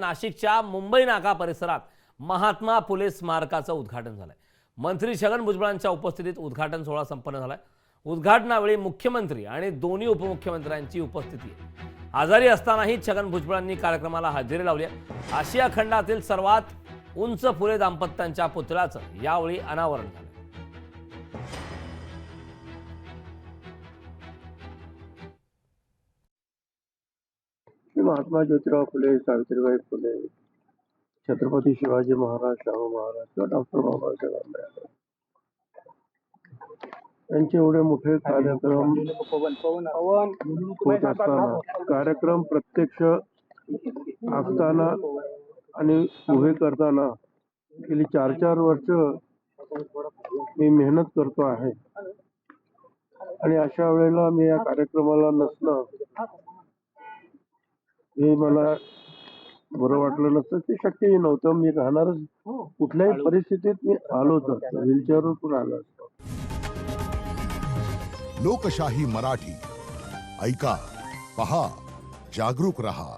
नाशिकच्या मुंबई नाका परिसरात महात्मा फुले स्मारकाचं उद्घाटन झालंय. मंत्री छगन भुजबळांच्या उपस्थितीत उद्घाटन सोहळा संपन्न झालाय. उद्घाटनावेळी मुख्यमंत्री आणि दोन्ही उपमुख्यमंत्र्यांची उपस्थिती आजारी असतानाही छगन भुजबळांनी कार्यक्रमाला हजेरी लावली आहे. आशिया खंडातील सर्वात उंच फुले दाम्पत्यांच्या पुतळ्याचं यावेळी अनावरण झालं. महात्मा ज्योतिराव फुले सावित्रीबाई फुले छत्रपती शिवाजी महाराज शाहू महाराज किंवा डॉक्टर बाबासाहेब आंबेडकर. यांचे एवढे मोठे कार्यक्रम होत असताना कार्यक्रम प्रत्यक्ष आखताना आणि उभे करताना गेली चार चार वर्ष मी मेहनत करतो आहे. आणि अशा वेळेला मी या कार्यक्रमाला नसणं हे मला बरं वाटलं नसतं. ते शक्यही नव्हतं. मी राहणारच कुठल्याही परिस्थितीत मी आलो तर व्हीलचेअरवर पण आलो असतो लोकशाही मराठी. ऐका. पहा. जागरूक रहा.